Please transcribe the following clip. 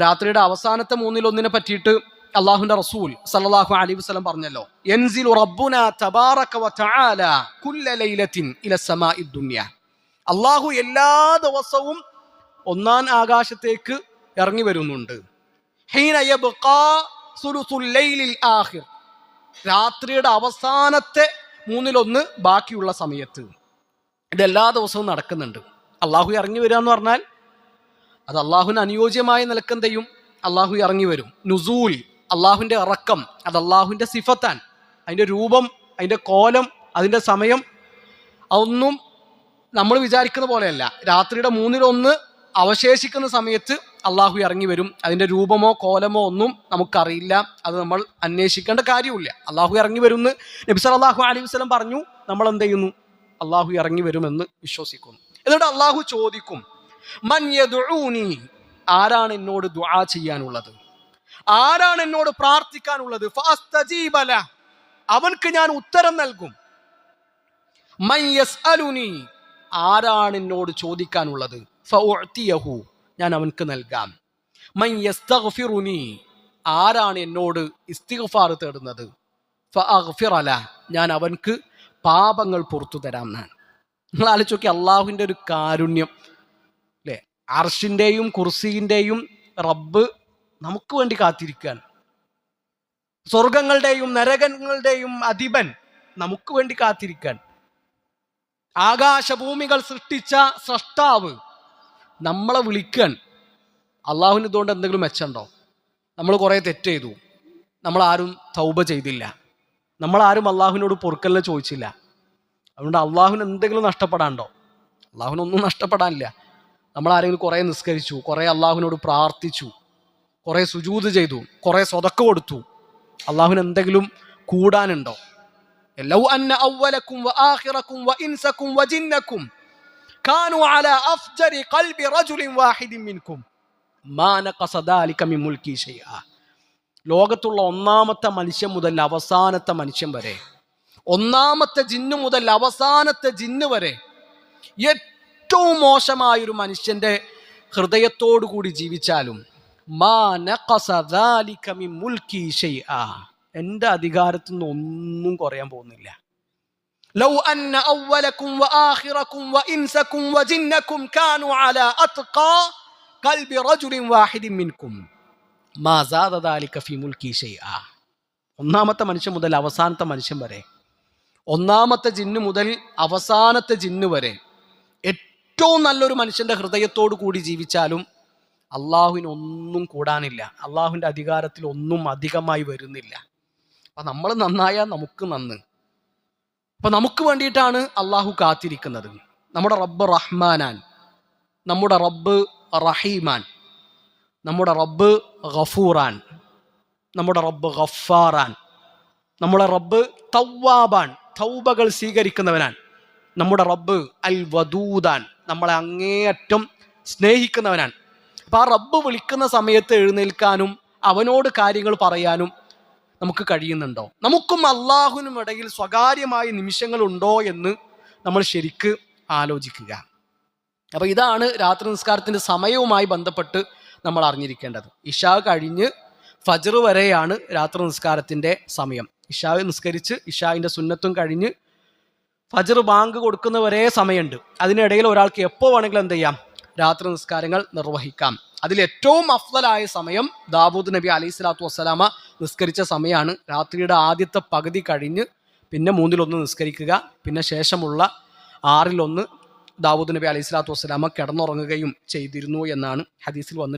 രാത്രിയുടെ അവസാനത്തെ മൂന്നിലൊന്നിനെ പറ്റിയിട്ട് അള്ളാഹുന്റെ റസൂൽ സല്ലല്ലാഹു അലൈഹി വസ്ലം പറഞ്ഞല്ലോ. കുല്ല ഇല സമാഇ അള്ളാഹു എല്ലാ ദിവസവും ഒന്നാം ആകാശത്തേക്ക് ഇറങ്ങി വരുന്നുണ്ട്. ലൈലിൽ രാത്രിയുടെ അവസാനത്തെ മൂന്നിലൊന്ന് ബാക്കിയുള്ള സമയത്ത്. ഇതെല്ലാ ദിവസവും നടക്കുന്നുണ്ട്. അള്ളാഹു ഇറങ്ങി വരിക എന്ന് പറഞ്ഞാൽ അത് അള്ളാഹുവിന് അനുയോജ്യമായ നിലയ്ക്ക് അള്ളാഹു ഇറങ്ങി വരും. നുസൂൽ അള്ളാഹുവിന്റെ ഇറക്കം അത് അള്ളാഹുവിന്റെ സിഫത്താൻ. അതിന്റെ രൂപം അതിന്റെ കോലം അതിന്റെ സമയം അതൊന്നും നമ്മൾ വിചാരിക്കുന്ന പോലെയല്ല. രാത്രിയുടെ മൂന്നിലൊന്ന് അവശേഷിക്കുന്ന സമയത്ത് അള്ളാഹു ഇറങ്ങി വരും. അതിന്റെ രൂപമോ കോലമോ ഒന്നും നമുക്കറിയില്ല. അത് നമ്മൾ അന്വേഷിക്കേണ്ട കാര്യമില്ല അള്ളാഹു ഇറങ്ങി വരുമെന്ന് നബി സല്ലല്ലാഹു അലൈഹി വസ്ലം പറഞ്ഞു. നമ്മൾ എന്ത് ചെയ്യുന്നു? അള്ളാഹു ഇറങ്ങി വരുമെന്ന് വിശ്വസിക്കുന്നു. എന്നിട്ട് അള്ളാഹു ചോദിക്കും മൻ യദ്ഉനി ആരാണ് എന്നോട് ദുആ ചെയ്യാനുള്ളത്? ആരാണ് എന്നോട് പ്രാർത്ഥിക്കാനുള്ളത്? ഫാസ്തജീബല. അവൻക്ക് ഞാൻ ഉത്തരം നൽകും. മൻ യസ്അലുനി ആരാണ് എന്നോട് ചോദിക്കാനുള്ളത്? ഫഉഅ്തിയഹു ഞാൻ അവൻക്ക് നൽകാം. മൻ യസ്തഗ്ഫിറുനി ആരാണ് എന്നോട് ഇസ്തിഗ്ഫാർ തേടുന്നത്? ഫഅഗ്ഫിറല ഞാൻ അവൻക്ക് പാപങ്ങൾ പുറത്തു തരാം നിങ്ങൾ ആലോചിച്ച് നോക്കി അള്ളാഹുവിന്റെ ഒരു കാരുണ്യം. അർഷിന്റെയും കുർസീന്റെയും റബ്ബ് നമുക്ക് വേണ്ടി കാത്തിരിക്കാൻ സ്വർഗങ്ങളുടെയും നരകങ്ങളുടെയും അധിപൻ നമുക്ക് വേണ്ടി കാത്തിരിക്കാൻ ആകാശഭൂമികൾ സൃഷ്ടിച്ച സൃഷ്ടാവ് നമ്മളെ വിളിക്കാൻ അള്ളാഹുവിന് ഇതുകൊണ്ട് എന്തെങ്കിലും മെച്ചമുണ്ടോ? നമ്മൾ കുറേ തെറ്റ് ചെയ്തു. നമ്മളാരും തൗബ ചെയ്തില്ല. നമ്മളാരും അള്ളാഹുവിനോട് പൊറുക്കല്ല ചോദിച്ചില്ല. അതുകൊണ്ട് അള്ളാഹുവിന് എന്തെങ്കിലും നഷ്ടപ്പെടാണ്ടോ അള്ളാഹുവിനൊന്നും നഷ്ടപ്പെടാനില്ല. നമ്മൾ ആരെങ്കിലും കുറേ നിസ്കരിച്ചു കുറേ അള്ളാഹുവിനോട് പ്രാർത്ഥിച്ചു കുറേ സുജൂത് ചെയ്തു കുറേ സ്വതക്ക് കൊടുത്തു. അള്ളാഹുവിന് എന്തെങ്കിലും കൂടാനുണ്ടോ? ലൗ അന്ന അവലക്കും കാനു അഫ്ജരി ഖൽബി മാ ലോകത്തുള്ള ഒന്നാമത്തെ മനുഷ്യൻ മുതൽ അവസാനത്തെ മനുഷ്യൻ വരെ ഒന്നാമത്തെ ജിന്നു മുതൽ അവസാനത്തെ ജിന്നു വരെ ഏറ്റവും മോശമായൊരു മനുഷ്യന്റെ ഹൃദയത്തോടു കൂടി ജീവിച്ചാലും എന്റെ അധികാരത്തിൽ നിന്ന് ഒന്നും കുറയാൻ പോകുന്നില്ല. ലൗ അന്ന അവലക്കും വ വ ഇൻസക്കും വ ജിന്നക്കും റജുലിൻ വാഹിദിൻ മിൻകും. മാ ഒന്നാമത്തെ മനുഷ്യൻ മുതൽ അവസാനത്തെ മനുഷ്യൻ വരെ. ഒന്നാമത്തെ ജിന്ന് മുതൽ അവസാനത്തെ ജിന്ന് വരെ. ഏറ്റവും നല്ലൊരു മനുഷ്യന്റെ ഹൃദയത്തോടു കൂടി ജീവിച്ചാലും അള്ളാഹുവിന് ഒന്നും കൂടാനില്ല. അള്ളാഹുവിന്റെ അധികാരത്തിൽ ഒന്നും അധികമായി വരുന്നില്ല. അപ്പം നമ്മൾ നന്നായാൽ നമുക്ക് നന്ന്. അപ്പം നമുക്ക് വേണ്ടിയിട്ടാണ് അള്ളാഹു കാത്തിരിക്കുന്നത്. നമ്മുടെ റബ്ബ് റഹ്മാനാൻ നമ്മുടെ റബ്ബ് റഹീമാൻ നമ്മുടെ റബ്ബ് ഗഫൂറാൻ നമ്മുടെ റബ്ബ് ഗഫാറാൻ നമ്മുടെ റബ്ബ് തവ്വാബാൻ തൗബകൾ സ്വീകരിക്കുന്നവനാൻ നമ്മുടെ റബ്ബ് അൽ വദൂദാൻ നമ്മളെ അങ്ങേയറ്റം സ്നേഹിക്കുന്നവനാണ്. അപ്പം ആ റബ്ബ് വിളിക്കുന്ന സമയത്ത് എഴുന്നേൽക്കാനും അവനോട് കാര്യങ്ങൾ പറയാനും നമുക്ക് കഴിയുന്നുണ്ടോ? നമുക്കും അള്ളാഹുവിനും ഇടയിൽ സ്വകാര്യമായ നിമിഷങ്ങളുണ്ടോ എന്ന് നമ്മൾ ശരിക്ക് ആലോചിക്കുക. അപ്പോൾ ഇതാണ് രാത്രി നിസ്കാരത്തിന്റെ സമയവുമായി ബന്ധപ്പെട്ട് നമ്മൾ അറിഞ്ഞിരിക്കേണ്ടത്. ഇഷാ കഴിഞ്ഞ് ഫജർ വരെയാണ് രാത്രി നിസ്കാരത്തിന്റെ സമയം. ഇഷാവ് നിസ്കരിച്ച് ഇഷാവിന്റെ സുന്നത്തും കഴിഞ്ഞ് ഫജർ ബാങ്ക് കൊടുക്കുന്ന ഒരേ സമയമുണ്ട്. അതിനിടയിൽ ഒരാൾക്ക് എപ്പോൾ വേണമെങ്കിലും എന്ത് ചെയ്യാം? രാത്രി നിസ്കാരങ്ങൾ നിർവഹിക്കാം. അതിൽ ഏറ്റവും അഫ്ലലായ സമയം ദാവൂദ് നബി അലൈഹി സ്വലാത്തു വസ്സലാമ നിസ്കരിച്ച സമയമാണ്. രാത്രിയുടെ ആദ്യത്തെ പകുതി കഴിഞ്ഞ് പിന്നെ മൂന്നിലൊന്ന് നിസ്കരിക്കുക. പിന്നെ ശേഷമുള്ള ആറിലൊന്ന് ദാവൂദ് നബി അലൈഹി സ്വലാത്തു വസ്സലാമ കിടന്നുറങ്ങുകയും ചെയ്തിരുന്നു എന്നാണ് ഹദീസിൽ വന്നിട്ട്